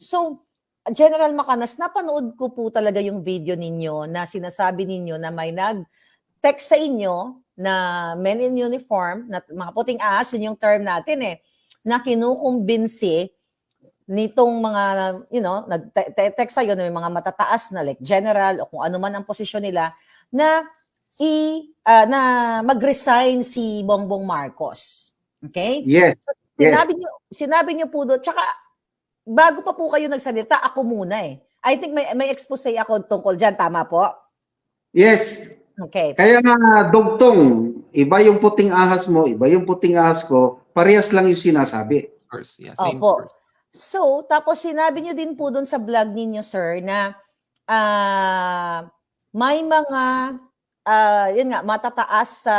So, General Macanas, napanood ko po talaga yung video ninyo na sinasabi ninyo na may nag-text sa inyo na men in uniform, na mga puting ahas, yun yung term natin eh, na kinukumbinsi nitong mga, you know, nag-text sa'yo na may mga matataas na like general o kung ano man ang posisyon nila, na i ah, na mag-resign si Bongbong Marcos. Okay? Yes. Yes. Sinabi niyo, sinabi niyo po doon, tsaka bago pa po kayo nagsalita, ako muna eh. I think may may expose ako tungkol diyan, tama po? Yes. Okay. Kaya nga, dugtong, iba yung puting ahas mo, iba yung puting ahas ko, parehas lang yung sinasabi. Source, yeah, same Opo. So, tapos sinabi niyo din po doon sa vlog ninyo, sir, na ah, may mga ah, yun nga, matataas sa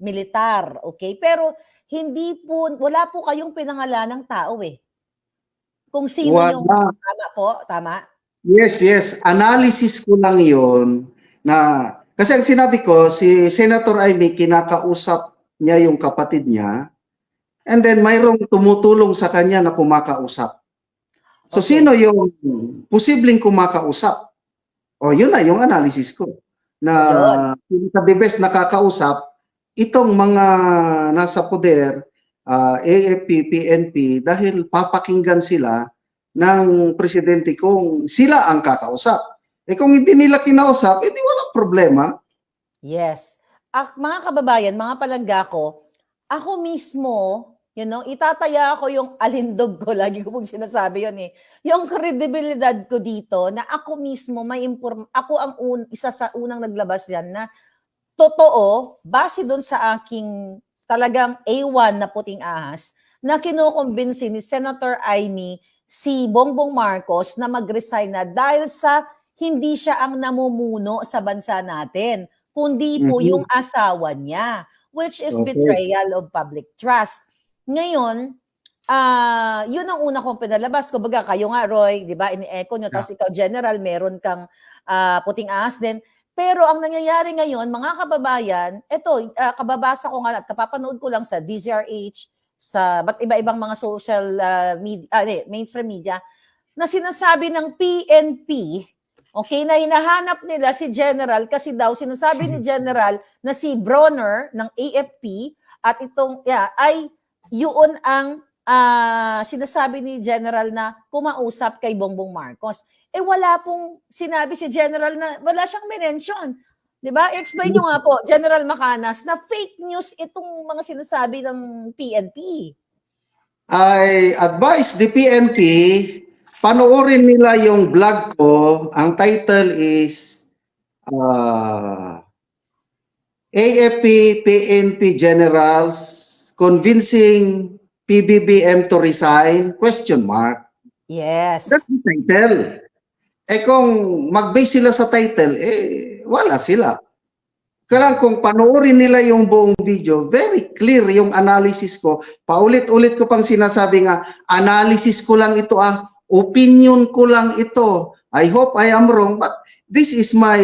militar, okay? Pero hindi po, wala po kayong pinangalan ng tao eh. Kung sino Wala. yung, tama po, tama? Yes, yes. Analysis ko lang yon na kasi ang sinabi ko, si Senator Amy, kinakausap niya yung kapatid niya and then mayroong tumutulong sa kanya na kumakausap. So Okay. sino yung posibleng kumakausap? O yun na yung analysis ko. Na sa the best nakakausap, itong mga nasa poder, ah, AFP, PNP, dahil papakinggan sila ng presidente kung sila ang kakausap. Eh kung hindi nila kinausap, edi walang problema. Yes. Ak, mga kababayan, mga palangga ko, ako mismo, you know, itataya ako yung alindog ko. Lagi ko pong sinasabi yun eh. Yung kredibilidad ko dito na ako mismo may inform, ako ang un, isa sa unang naglabas yan na totoo, base doon sa aking talagang A1 na puting ahas, na kinukumbinsi ni Senator Amy si Bongbong Marcos na mag-resign na dahil sa hindi siya ang namumuno sa bansa natin, kundi po Mhm. yung asawa niya, which is Okay. betrayal of public trust. Ngayon, ah yun ang una kong pinalabas. Kumbaga, kayo nga, Roy, di ba, ini-echo nyo, tapos ikaw, General, meron kang ah, puting ahas din. Pero ang nangyayari ngayon, mga kababayan, eto, ah, kababasa ko nga at kapapanood ko lang sa DZRH, sa ba't iba-ibang mga social ah, media, hindi, mainstream media, na sinasabi ng PNP, okay, na hinahanap nila si General kasi daw sinasabi ni General na si Bronner ng AFP at itong, yeah, ay yun ang ah, sinasabi ni General na kumausap kay Bongbong Marcos. Eh wala pong sinabi si General na wala siyang mention. 'Di ba? Explain niyo nga po, General Macanas, na fake news itong mga sinasabi ng PNP. I advise the PNP, panoorin nila yung vlog ko. Ang title is uh, AFP PNP Generals Convincing PBBM to Resign? Question mark. Yes. That's the title. Eh kung mag-base sila sa title, eh wala sila. Kailangan kung panoorin nila yung buong video, very clear yung analysis ko. Paulit-ulit ko pang sinasabi nga, analysis ko lang ito ah, opinion ko lang ito. I hope I am wrong, but this is my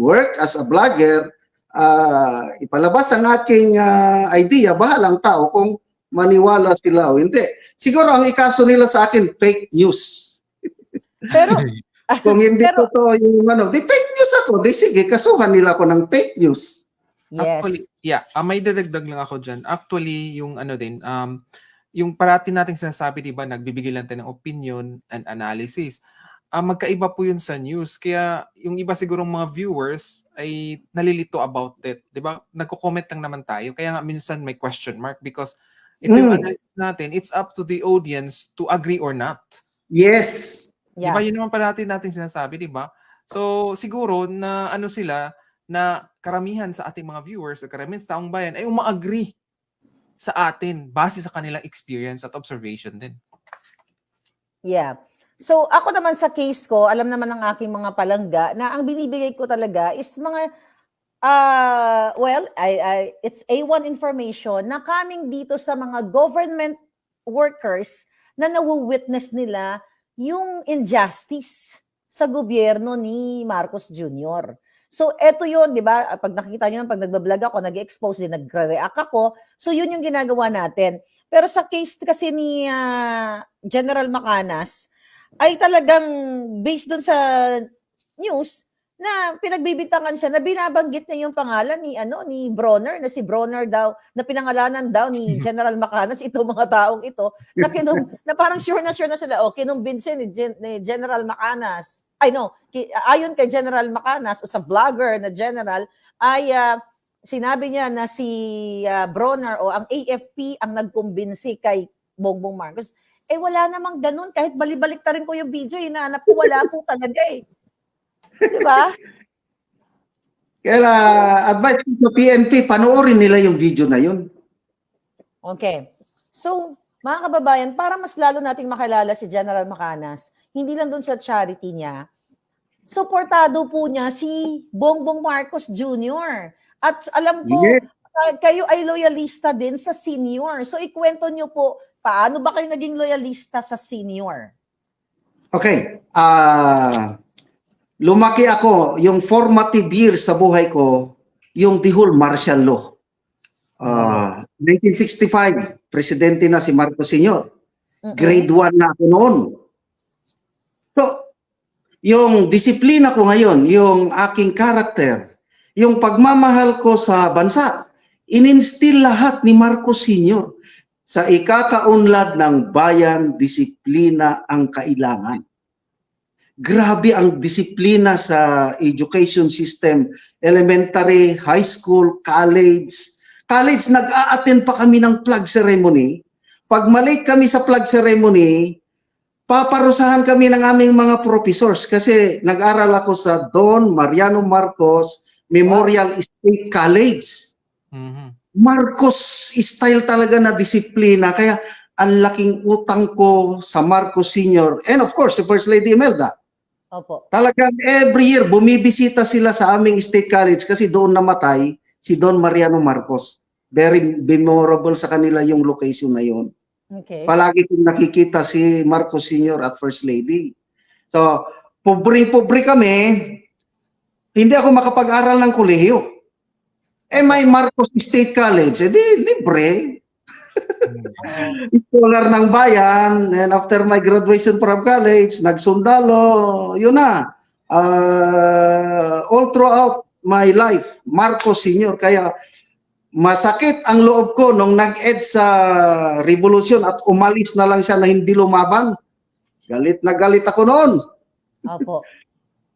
work as a blogger. Ah, ipalabas ang aking ah, idea, bahalang tao kung maniwala sila o hindi. Siguro ang ikaso nila sa akin, fake news. Pero Kung hindi Pero- totoo yung ano, di fake news ako. Di sige, kasuhan nila ako ng fake news. yes. Actually, yeah, ah, may dadagdag lang ako dyan. Actually, yung ano din, um, yung parati nating sinasabi, di ba, nagbibigay lang tayo ng opinion and analysis. Ah, magkaiba po yun sa news. Kaya yung iba sigurong mga viewers ay nalilito about it. Di ba? Nagko-comment lang naman tayo. Kaya nga minsan may question mark because ito yung Mm. analysis natin. It's up to the audience to agree or not. Yes. Yeah. ba? Yun naman parati natin sinasabi, di ba? So, siguro na ano sila, na karamihan sa ating mga viewers o karamihan sa taong bayan ay uma-agree sa atin base sa kanilang experience at observation din. Yeah. So ako naman sa case ko, alam naman ng aking mga palangga na ang binibigay ko talaga is mga uh, well, I, I, it's A1 information na coming dito sa mga government workers na nawu-witness nila yung injustice sa gobyerno ni Marcos Jr. So, eto yun, di ba? Pag nakikita nyo, pag nagbablog ako, nag-expose din, nagre-react ako. So, yun yung ginagawa natin. Pero sa case kasi ni ah, General Macanas, ay talagang based dun sa news na pinagbibintangan siya na binabanggit niya yung pangalan ni ano ni Bronner na si Bronner daw na pinangalanan daw ni General Macanas ito mga taong ito na kinum, na parang sure na sure na sila oh kinumbinsi ni, Gen- ni General Macanas ay no ki, ayon kay General Macanas o sa vlogger na general ay ah, sinabi niya na si ah, Bronner o ang AFP ang nagkumbinsi kay Bongbong Marcos. Eh wala namang ganun kahit balibalik ta rin ko yung video hinahanap ko wala po talaga eh di ba Kaya advice ko sa PNP, panoorin nila yung video na yun. Okay. So, mga kababayan, para mas lalo nating makilala si General Macanas, hindi lang doon sa charity niya, suportado po niya si Bongbong Marcos Jr. At alam ko, Yes. uh, kayo ay loyalista din sa senior. So, ikwento niyo po, paano ba kayo naging loyalista sa senior? Okay. Ah, lumaki ako, yung formative years sa buhay ko, yung the whole martial law. Ah, 1965, presidente na si Marcos Sr. Grade 1 na ako noon. So, yung disiplina ko ngayon, yung aking karakter, yung pagmamahal ko sa bansa, ininstill lahat ni Marcos Sr. Sa ikakaunlad ng bayan, disiplina ang kailangan. Grabe ang disiplina sa education system, elementary, high school, college. College, nag-a-attend pa kami ng flag ceremony. Pag malate kami sa flag ceremony, paparusahan kami ng aming mga professors kasi nag-aral ako sa Don Mariano Marcos Memorial State College. Mhm. Marcos style talaga na disiplina kaya ang laking utang ko sa Marcos Sr. and of course si First Lady Imelda. Opo. Talagang every year bumibisita sila sa aming state college kasi doon namatay si Don Mariano Marcos. Very memorable sa kanila yung location na yon. Okay. Palagi kong nakikita si Marcos Sr. at First Lady. So, pobre-pobre kami, hindi ako makapag-aral ng kolehiyo. Eh may Marcos State College, eh di libre. Scholar ng bayan, and after my graduation from college, nagsundalo, yun na. Uh, all throughout my life, Marcos Sr. Kaya masakit ang loob ko nung nag-ed sa revolution at umalis na lang siya na hindi lumaban. Galit na galit ako noon. Opo.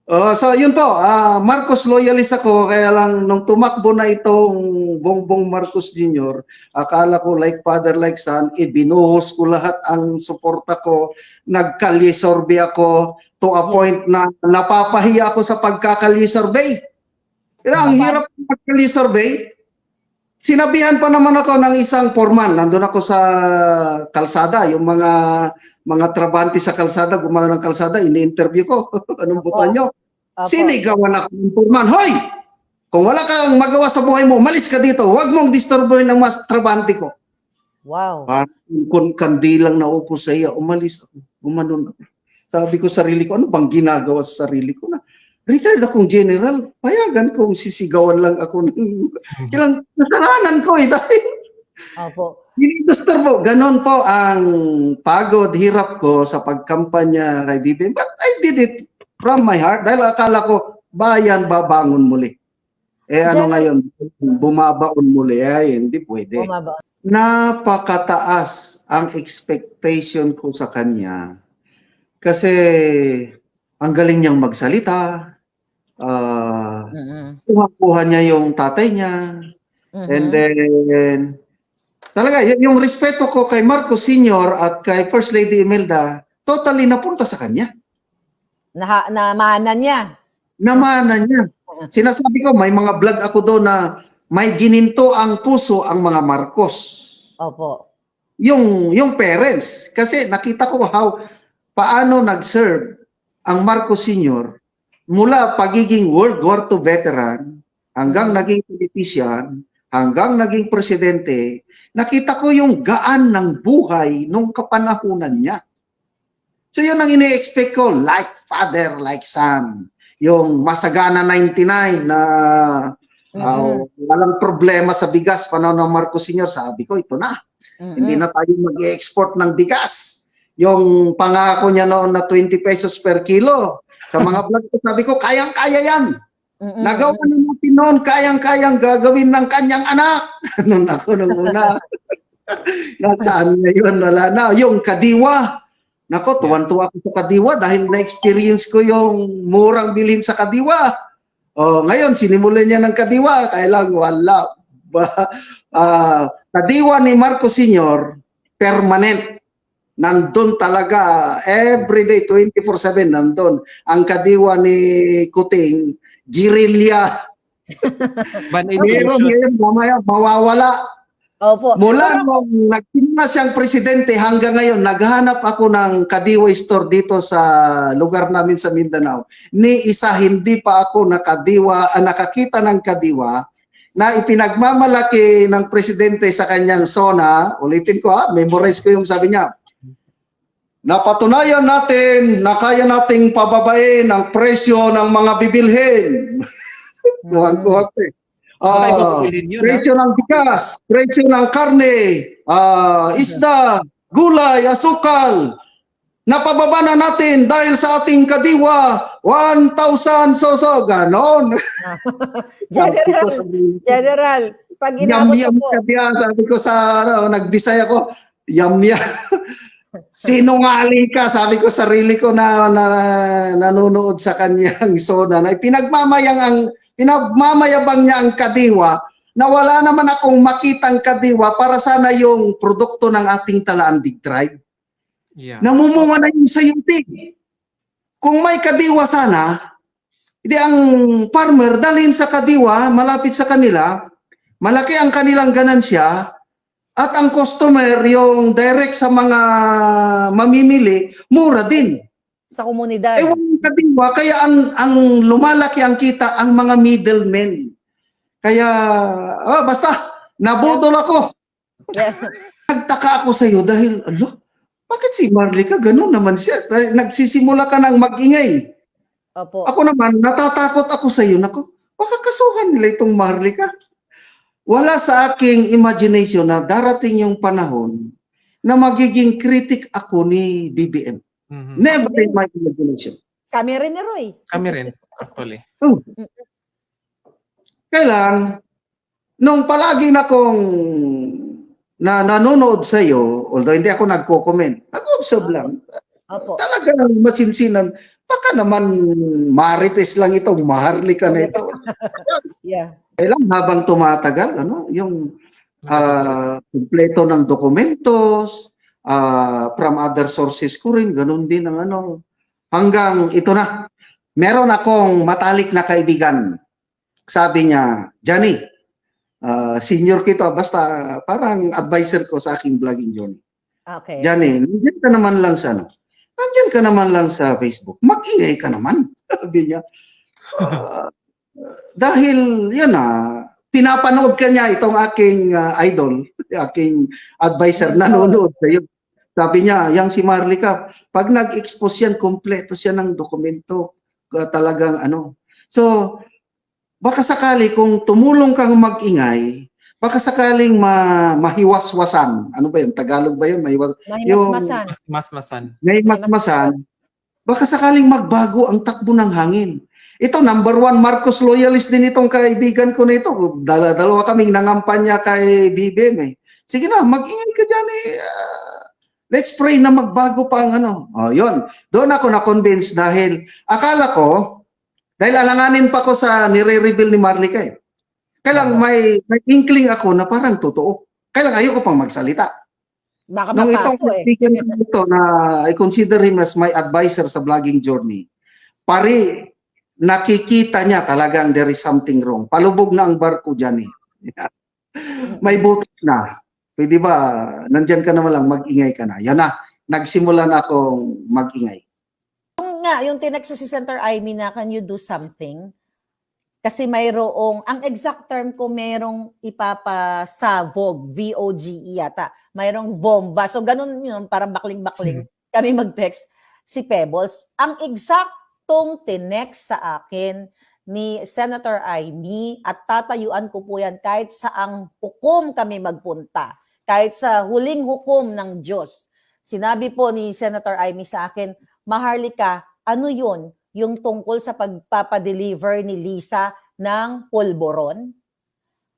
Oh, so yun po, ah, Marcos loyalist ako kaya lang nung tumakbo na itong Bongbong Marcos Jr., akala ko like father like son, ibinuhos ko lahat ang suporta ko, nagkalye survey ako to a point na napapahiya ako sa pagkakalye survey. Kaya ang hirap survey. Sinabihan pa naman ako ng isang foreman, nandun ako sa kalsada, yung mga mga trabante sa kalsada, gumana ng kalsada, ini-interview ko. Anong butan nyo? Sinigawan ako ng foreman, Hoy! Kung wala kang magawa sa buhay mo, malis ka dito. Huwag mong disturbuhin ng mas trabante ko. Wow. Kung kandilang naupo sa iya, umalis ako. Gumanon ako. Sabi ko sarili ko, ano bang ginagawa sa sarili ko na? Retired akong general, payagan kong sisigawan lang ako ng ilang nasaranan ko eh dahil Opo. Minister po, ganon po ang pagod, hirap ko sa pagkampanya kay BBM. But I did it from my heart dahil akala ko bayan babangon muli. Eh ano General- ngayon, bumabaon muli. Ay, hindi pwede. Bumaba. Napakataas ang expectation ko sa kanya. Kasi ang galing niyang magsalita. ah Mhm. kuha niya yung tatay niya. Mhm. And then, talaga, yung respeto ko kay Marcos Sr. at kay First Lady Imelda, totally napunta sa kanya. Naha, namana niya. Namanan niya. Sinasabi ko, may mga vlog ako doon na may gininto ang puso ang mga Marcos. Opo. Yung, yung parents. Kasi nakita ko how, paano nag-serve ang Marcos Sr. mula pagiging World War II veteran hanggang naging politician, hanggang naging presidente, nakita ko yung gaan ng buhay nung kapanahunan niya. So yun ang ini-expect ko, like father, like son. Yung Masagana 99 na Mhm. ah, walang problema sa bigas panahon ng Marcos Sr. Sabi ko, ito na. Mhm. Hindi na tayo mag-export ng bigas. yung pangako niya noon na 20 pesos per kilo. Sa mga vlog ko, sabi ko, kayang-kaya yan. Mm-mm. Nagawa na natin noon, kayang-kayang gagawin ng kanyang anak. Noon ako nung una. Nasaan ngayon? Wala na. Yung kadiwa. Nako, tuwan-tuwa ako sa kadiwa dahil na-experience ko yung murang bilhin sa kadiwa. Oh, ngayon, sinimulan niya ng kadiwa. Kaya lang, wala. Ba, ah, kadiwa ni Marco Senior, permanent. Nandun talaga, everyday, 24-7, nandun. Ang kadiwa ni Kuting, girilya. Meron ngayon, mamaya, mawawala. Opo. Mula Pero- nung nagsimula siyang presidente hanggang ngayon, naghanap ako ng Kadiwa store dito sa lugar namin sa Mindanao. Ni isa hindi pa ako nakadiwa, ah, nakakita ng Kadiwa na ipinagmamalaki ng presidente sa kanyang zona. Ulitin ko ha, memorize ko yung sabi niya. Napatunayan natin na kaya nating pababain ang presyo ng mga bibilhin. Bilhin yun, ha? presyo ng bigas, presyo ng karne, ah, isda, gulay, asukal. Napababa na natin dahil sa ating kadiwa, 1,000 soso, ganon. General, General, pag Yam inabot yam ko po, ka sabi ko sa ano, nagbisaya ko, yam yam. Sinungaling ka, sabi ko sarili ko na, na nanonood sa kanyang soda na pinagmamayang ang pinagmamayabang niya ang kadiwa na wala naman akong makitang kadiwa para sana yung produkto ng ating Talaandig Tribe. Yeah. Namumunga na yung sayuti. Kung may kadiwa sana, hindi ang farmer dalhin sa kadiwa, malapit sa kanila, malaki ang kanilang ganansya, at ang customer, yung direct sa mga mamimili, mura din. Sa komunidad. Eh, walang kadiwa, kaya ang, ang lumalaki ang kita, ang mga middlemen. Kaya, ah, basta, nabudol ako. Yeah. Nagtaka ako sa iyo dahil, alo, bakit si Marley ka ganun naman siya? Dahil Nagsisimula ka ng magingay. Opo. Ako naman, natatakot ako sa iyo. Nako, baka kasuhan nila itong Marley ka. Wala sa aking imagination na darating yung panahon na magiging critic ako ni BBM. Mhm. Never in my imagination. Kami rin ni Roy. Kami rin, actually. Kailan, nung palagi na kong na nanonood sa iyo, although hindi ako nagko-comment, nag-observe lang. Opo. Talagang masinsinan. Baka naman marites lang ito, maharlika na ito. Yeah. Kailan habang tumatagal, ano, yung ah, kumpleto ng dokumentos, ah, from other sources ko rin, ganun din ang ano. Hanggang ito na, meron akong matalik na kaibigan. Sabi niya, Johnny, ah, senior kita, basta parang advisor ko sa aking vlogging journey. Okay. Johnny, nandiyan ka naman lang sa ano? Nandiyan ka naman lang sa Facebook. Mag-ingay ka naman. Sabi niya. Ah, dahil, yun na, pinapanood ka niya itong aking ah, idol, aking advisor, nanonood sa iyo. Sabi niya, yang si Marlica, pag nag-expose yan, kompleto siya ng dokumento. Ah, talagang ano. So, baka sakali kung tumulong kang mag-ingay, baka sakaling ma mahiwaswasan. Ano ba yun? Tagalog ba yun? Mahiwas Mahimasmasan. Mas, mas masan. may matmasan, baka sakaling magbago ang takbo ng hangin. Ito, number one, Marcos loyalist din itong kaibigan ko na ito. Dala, dalawa kaming nangampanya kay BBM eh. Sige na, mag-ingay ka dyan eh. Ah, let's pray na magbago pa ang ano. Oh, yun. Doon ako na-convince dahil akala ko, dahil alanganin pa ko sa nire-reveal ni Marlica eh. Kailang may, may inkling ako na parang totoo. Kailang ayoko pang magsalita. Baka Nung itong eh. ito na I consider him as my advisor sa vlogging journey, pare, nakikita niya talagang there is something wrong. Palubog na ang barko dyan eh. May butas na. Pwede ba, nandyan ka naman lang, mag-ingay ka na. Yan na, nagsimula na akong mag-ingay. Yung nga, yung tinexo si Senator Amy na, can you do something? Kasi mayroong, ang exact term ko, mayroong ipapasavog, V-O-G-E yata. Mayroong bomba. So, ganun yun, parang bakling-bakling. Kami mag-text si Pebbles. Ang exactong tinext sa akin ni Senator Amy at tatayuan ko po yan kahit saang hukom kami magpunta. Kahit sa huling hukom ng Diyos. Sinabi po ni Senator Amy sa akin, Maharlika, ano yun? Yung tungkol sa pagpapadeliver ni Lisa ng pulboron?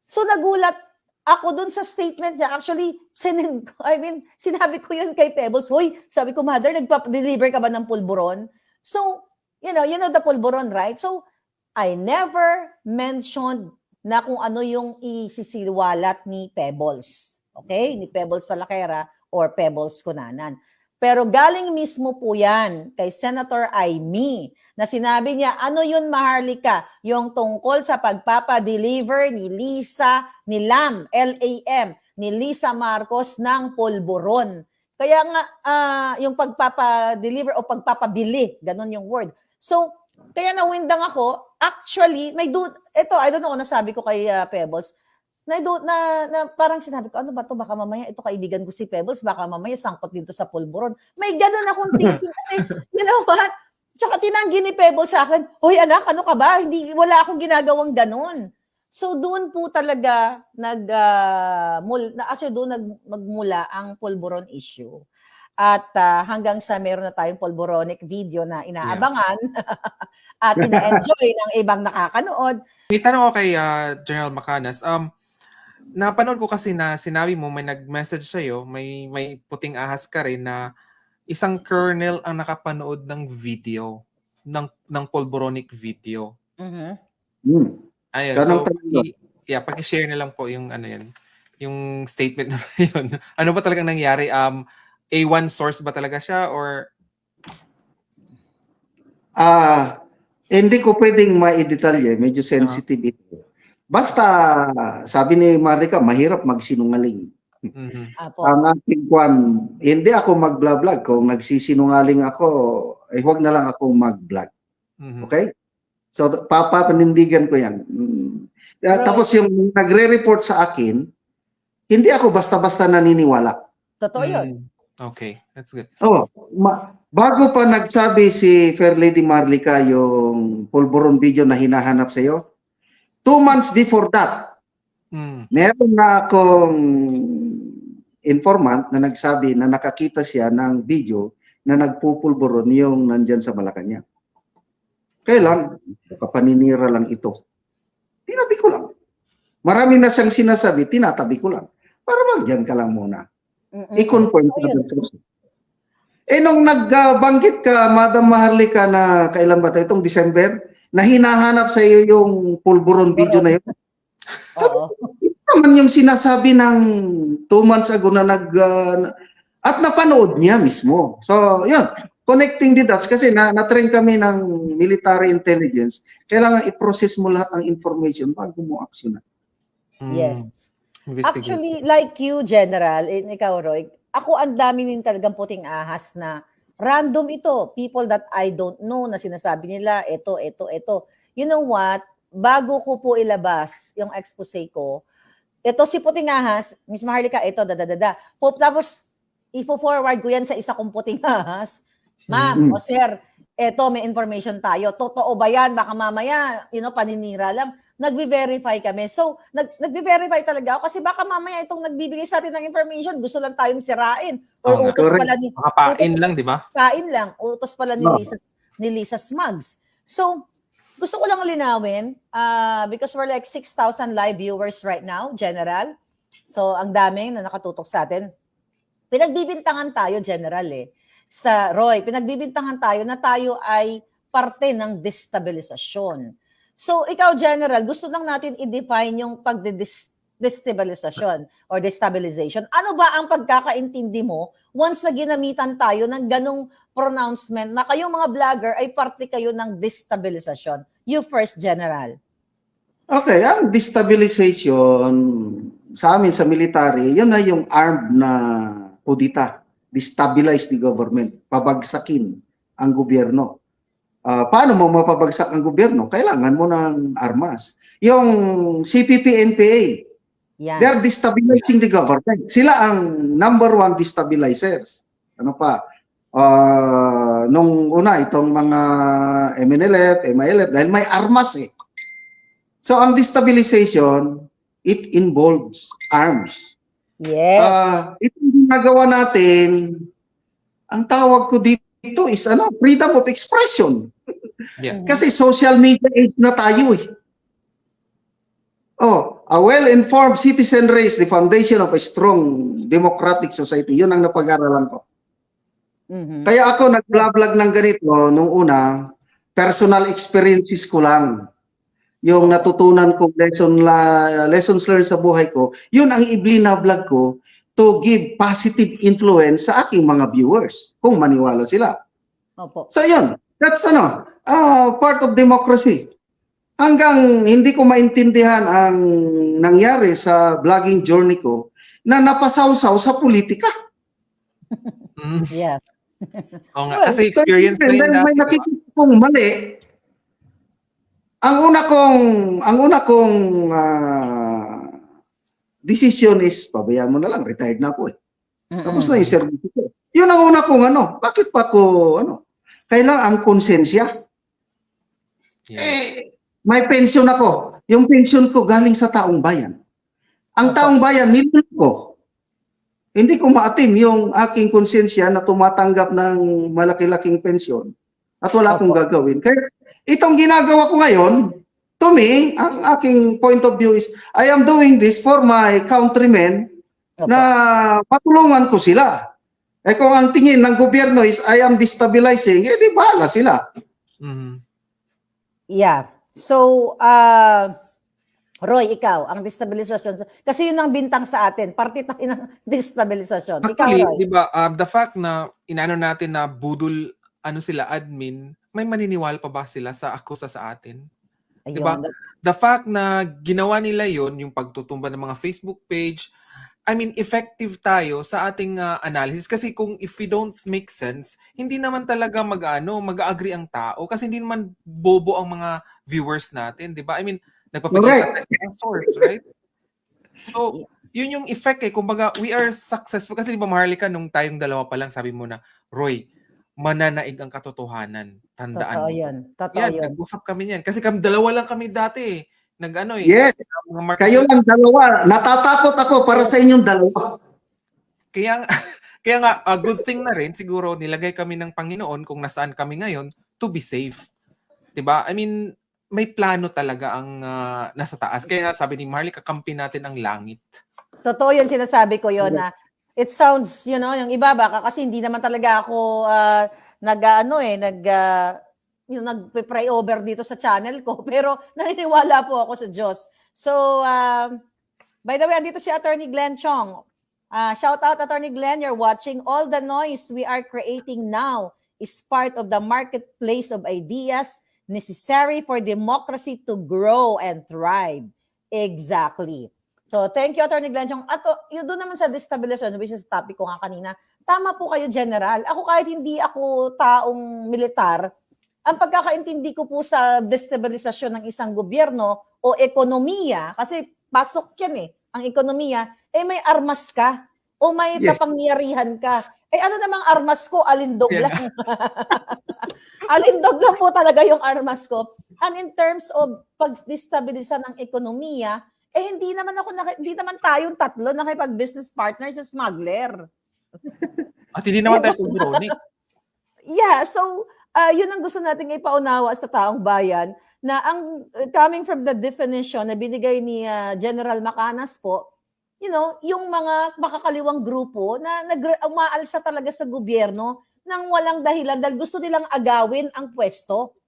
So nagulat ako dun sa statement niya. Actually, sinend, I mean, sinabi ko yun kay Pebbles. Hoy, sabi ko, mother, nagpa-deliver ka ba ng pulboron? So, you know, you know the pulboron, right? So, I never mentioned na kung ano yung isisiwalat ni Pebbles. Okay? Ni Pebbles Salakera or Pebbles Kunanan. Pero galing mismo po yan kay Senator Aimee na sinabi niya, ano yun Maharlika? Yung tungkol sa pagpapadeliver ni Lisa, ni Lam, L-A-M, ni Lisa Marcos ng pulburon. Kaya nga, ah, yung pagpapadeliver o pagpapabili, ganun yung word. So, kaya nawindang ako, actually, may do, ito, I don't know kung nasabi ko kay ah, Pebbles, na, do, na, na parang sinabi ko, ano ba to baka mamaya, ito kaibigan ko si Pebbles, baka mamaya sangkot dito sa pulburon. May ganun akong thinking kasi, you know what? Tsaka tinanggi ni Pebbles sa akin, Hoy anak, ano ka ba? Hindi, wala akong ginagawang ganun. So doon po talaga nag ah, mul, na actually doon nag magmula ang pulburon issue. At ah, hanggang sa meron na tayong pulburonic video na inaabangan at ina-enjoy ng ibang nakakanood. May tanong ako kay ah, General Macanas. Um, napanood ko kasi na sinabi mo may nag-message sa'yo, may, may puting ahas ka rin na isang colonel ang nakapanood ng video, ng, ng pulboronic video. Mhm. Hmm. Ayun, so, paki, yeah, paki-share na lang po yung ano yan, yung statement na yun. Ano ba talagang nangyari? Um, A1 source ba talaga siya or Ah, hindi ko pwedeng ma-detalye, medyo sensitive ito. Basta, sabi ni Marika, mahirap magsinungaling. Mhm. Apo. Ang ating kwan, hindi ako mag-vlog. Kung nagsisinungaling ako, eh huwag na lang ako mag-vlog. Mhm. Okay? So, papapanindigan ko yan. Mm. Kaya Right. Tapos yung nagre-report sa akin, hindi ako basta-basta naniniwala. Totoo yun. Okay, that's good. Oh, ma- bago pa nagsabi si Fair Lady Marlica yung pulburon video na hinahanap sa iyo, two months before that, Mm. meron na akong informant na nagsabi na nakakita siya ng video na nagpupulburon yung nandyan sa Malacanang. Kailan? Kapaninira lang ito. Tinabi ko lang. Marami na siyang sinasabi, tinatabi ko lang. Para magdyan ka lang muna. Mm-mm. I-confirm ko na. Eh nung nagbanggit ka, Madam Maharlika, na kailan ba ito? Itong December, na hinahanap sa iyo yung pulburon video na yun. Oo. Naman yung sinasabi ng two months ago na nag... na- at napanood niya mismo. So, yun. Connecting the dots kasi na, na-train kami ng military intelligence. Kailangan i-process mo lahat ng information bago mo aksyonan. Yes. Actually, like you, General, in ikaw, Roy, ako ang dami din talagang puting ahas na random ito. People that I don't know na sinasabi nila, ito, ito, ito. You know what? Bago ko po ilabas yung expose ko, ito si puting ahas, Miss Maharlika, ito, dadadada. Po, tapos, ifo-forward ko yan sa isa kong puting ahas. Ma'am, Mm. o sir, eto may information tayo. Totoo ba yan? Baka mamaya, you know, paninira lang. Nagbe-verify kami. So, nag nagbe-verify talaga ako kasi baka mamaya itong nagbibigay sa atin ng information, gusto lang tayong sirain. Or nga, utos correct. pala ni, Makapain Utos- lang, di ba? kain lang. Utos pala ni No. Lisa, ni Lisa Smugs. So, gusto ko lang linawin uh, because we're like 6,000 live viewers right now, General. So, ang daming na nakatutok sa atin. Pinagbibintangan tayo, General eh. Sa Roy, pinagbibintangan tayo na tayo ay parte ng destabilisasyon. So, ikaw, General, gusto lang natin i-define yung pagde-destabilisasyon or destabilization. Ano ba ang pagkakaintindi mo once na ginamitan tayo ng ganong pronouncement na kayong mga vlogger ay parte kayo ng destabilisasyon? You first, General. Okay, ang destabilization sa amin sa military, yun na yung armed na kudita. Destabilize the government. Pabagsakin ang gobyerno. Ah, paano mo mapabagsak ang gobyerno? Kailangan mo ng armas. Yung CPP-NPA, Yan. they are destabilizing the government. Sila ang number one destabilizers. Ano pa? Ah, nung una, itong mga MNLF, MILF, dahil may armas eh. So, ang destabilization, it involves arms. Yes. Ah, itong ginagawa natin, ang tawag ko dito is ano, freedom of expression. Yeah. Kasi social media age na tayo eh. Oh, a well-informed citizenry is the foundation of a strong democratic society. Yun ang napag-aralan ko. Mhm. Kaya ako nag-vlog ng ganito nung una, personal experiences ko lang. Yung natutunan kong lesson la, lessons learned sa buhay ko, yun ang iblina vlog ko to give positive influence sa aking mga viewers kung maniwala sila. Opo. So yun, that's ano, ah, part of democracy. Hanggang hindi ko maintindihan ang nangyari sa vlogging journey ko na napasawsaw sa politika. Mm. Yeah. Oo nga, kasi experience ko Dahil yun may diba? nakikita kong mali. Ang una kong ang una kong ah, decision is pabayaan mo na lang, retired na ako eh. Tapos na yung service ko. Yun ang una kong ano, bakit pa ko ano, kailangan ang konsensya. Yeah. Eh, may pension ako. Yung pension ko galing sa taong bayan. Ang taong bayan, nilin ko. Hindi ko maatim yung aking konsensya na tumatanggap ng malaki-laking pensyon at wala akong gagawin. Kaya itong ginagawa ko ngayon, to me, ang aking point of view is, I am doing this for my countrymen Opo. na patulungan ko sila. Eh kung ang tingin ng gobyerno is I am destabilizing, eh di bahala sila. Mhm. Yeah. So, uh, Roy, ikaw, ang destabilisasyon. Kasi yun ang bintang sa atin. Parte tayo ng destabilisasyon. Ikaw, Actually, Roy. di ba, um, the fact na inano natin na budol, ano sila, admin, may maniniwala pa ba sila sa akusa sa atin? Ayun. diba? The fact na ginawa nila yon yung pagtutumba ng mga Facebook page, I mean, effective tayo sa ating ah, analysis kasi kung if we don't make sense, hindi naman talaga mag-ano, mag-agree ang tao kasi hindi naman bobo ang mga viewers natin, 'di ba? I mean, nagpapakita tayo ng source, right? So, yun yung effect eh. Kumbaga, we are successful. Kasi di ba, Maharlika, nung tayong dalawa pa lang, sabi mo na, Roy, mananaig ang katotohanan. Tandaan Totoo mo. yun. Totoo Yan, yun. nag-usap kami niyan. Kasi kami, dalawa lang kami dati eh. Nag-ano eh. Yes. Mga Kayo lang dalawa. Natatakot ako para sa inyong dalawa. Kaya, kaya nga, a good thing na rin, siguro, nilagay kami ng Panginoon kung nasaan kami ngayon to be safe. 'Di ba? I mean, may plano talaga ang ah, nasa taas. Kaya nga, sabi ni Marley, kakampi natin ang langit. Totoo yun, sinasabi ko yun na it sounds, you know, yung iba baka kasi hindi naman talaga ako ah, nag ano eh, nag ah, yung nagpe-pray over dito sa channel ko, pero naniniwala po ako sa Diyos. So, um, by the way, andito si Attorney Glenn Chong. Ah, shout out Attorney Glenn, you're watching all the noise we are creating now is part of the marketplace of ideas necessary for democracy to grow and thrive. Exactly. So, thank you, Attorney Glenn Chong. At oh, yun doon naman sa destabilization, which is topic ko nga kanina, tama po kayo, General. Ako kahit hindi ako taong militar, ang pagkakaintindi ko po sa destabilisasyon ng isang gobyerno o ekonomiya, kasi pasok yan eh, ang ekonomiya, eh may armas ka o may Yes. kapangyarihan ka. Eh ano namang armas ko? Alindog Kaya lang. Alindog lang po talaga yung armas ko. And in terms of pag-destabilisa ng ekonomiya, eh hindi naman ako, hindi naman tayong tatlo nakipag-business partner sa smuggler. At hindi naman tayo kumbronic. Yeah, so uh, yun ang gusto natin ipaunawa sa taong bayan na ang uh, coming from the definition na binigay ni uh, General Macanas po, you know, yung mga makakaliwang grupo na nag umaalsa talaga sa gobyerno nang walang dahilan dahil gusto nilang agawin ang pwesto.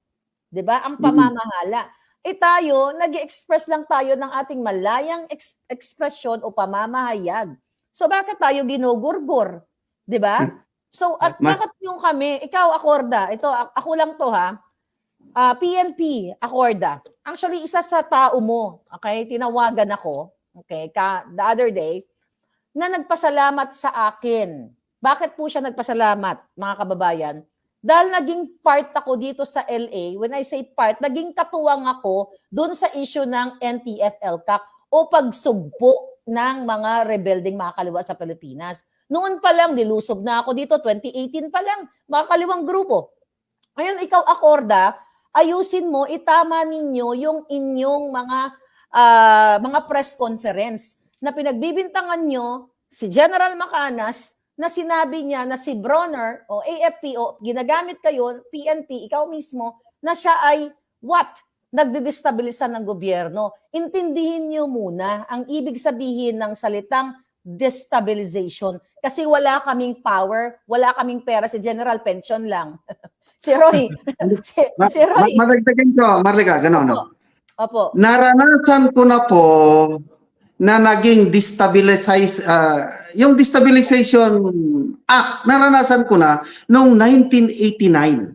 'Di ba? Ang Mhm. pamamahala. Eh tayo, nag-express lang tayo ng ating malayang ex- ekspresyon o pamamahayag. So bakit tayo ginugurgur? 'Di ba? So at Ma- bakit yung kami, ikaw Akorda, ito ako lang to ha. Ah, PNP Akorda. Actually isa sa tao mo, okay? Tinawagan ako, okay, ka the other day na nagpasalamat sa akin. Bakit po siya nagpasalamat, mga kababayan? Dahil naging part ako dito sa LA, when I say part, naging katuwang ako doon sa issue ng NTF-ELCAC o pagsugpo ng mga rebelding mga kaliwa sa Pilipinas. Noon pa lang, nilusob na ako dito, 2018 pa lang, mga kaliwang grupo. Ngayon, ikaw, Akorda, ayusin mo, itama ninyo yung inyong mga ah, mga press conference na pinagbibintangan nyo si General Macanas na sinabi niya na si Bronner o AFP o ginagamit kayo, PNP, ikaw mismo, na siya ay what? Nagdidestabilisa ng gobyerno. Intindihin niyo muna ang ibig sabihin ng salitang destabilization. Kasi wala kaming power, wala kaming pera, si General Pension lang. si Roy, si, si Roy, ma- Madagdagan ko, Marlica, gano'n. No? opo, Naranasan ko na po na naging destabilize, ah, yung destabilization act, naranasan ko na noong 1989.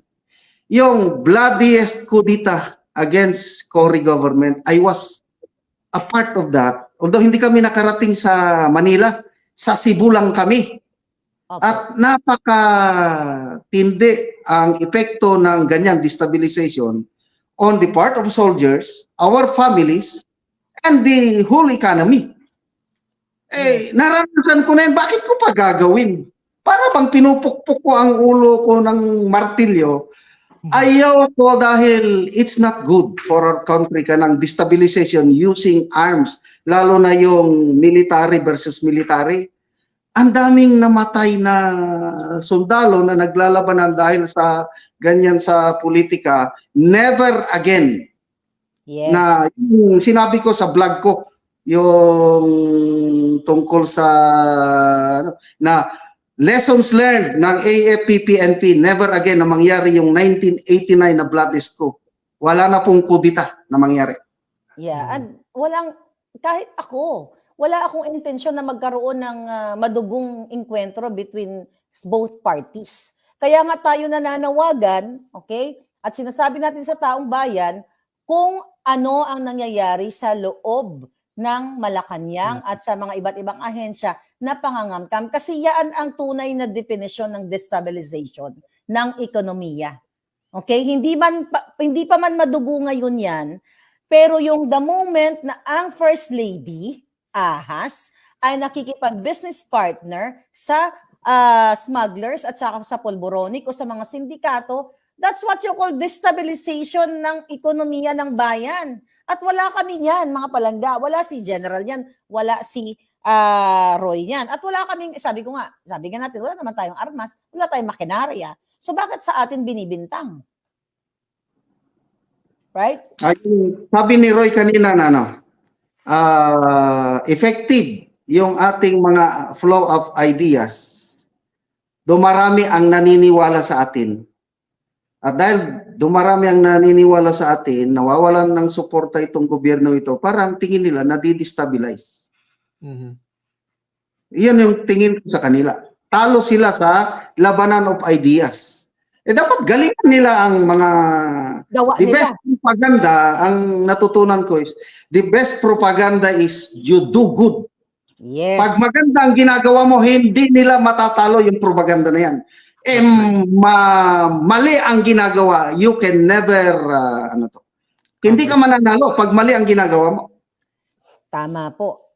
Yung bloodiest kudita against Cory government, I was a part of that. Although hindi kami nakarating sa Manila, sa Cebu lang kami. opo. At napaka tindi ang epekto ng ganyang destabilization on the part of soldiers, our families, and the whole economy. Eh, naranasan ko na yun, bakit ko pa gagawin? Para bang pinupukpok ko ang ulo ko ng martilyo, ayaw ko dahil it's not good for our country ka ng destabilization using arms, lalo na yung military versus military. Ang daming namatay na sundalo na naglalabanan dahil sa ganyan sa politika, never again Yes. na yung sinabi ko sa vlog ko yung tungkol sa ano, na lessons learned ng AFP PNP never again na mangyari yung 1989 na bloodist ko. Wala na pong kudita na mangyari. Yeah, at walang kahit ako, wala akong intensyon na magkaroon ng ah, madugong inkwentro between both parties. Kaya nga tayo nananawagan, okay? At sinasabi natin sa taong bayan kung ano ang nangyayari sa loob ng Malacanang at sa mga iba't ibang ahensya na pangangamkam. Kasi yan ang tunay na definisyon ng destabilization ng ekonomiya. Okay? Hindi man pa, hindi pa man madugo ngayon 'yan, pero yung the moment na ang First Lady, Ahas, ay nakikipag-business partner sa ah, smugglers at saka sa polboronic o sa mga sindikato, that's what you call destabilization ng ekonomiya ng bayan. At wala kami yan, mga palangga. Wala si General yan. Wala si ah, Roy yan. At wala kaming, sabi ko nga, sabi nga natin, wala naman tayong armas, wala tayong makinarya. So bakit sa atin binibintang? Right? Ay, sabi ni Roy kanina na ano, ah, effective yung ating mga flow of ideas. Dumarami ang naniniwala sa atin. At dahil dumarami ang naniniwala sa atin, nawawalan ng suporta itong gobyerno ito, parang tingin nila nadidestabilize. Mhm. Iyan yung tingin ko sa kanila. Talo sila sa labanan of ideas. Eh dapat galingan nila ang mga Gawa The nila. best propaganda, ang natutunan ko is, the best propaganda is you do good. Yes. Pag maganda ang ginagawa mo, hindi nila matatalo yung propaganda na yan. Eh, ma- mali ang ginagawa, you can never, uh, ano to, hindi ka mananalo pag mali ang ginagawa mo. Tama po.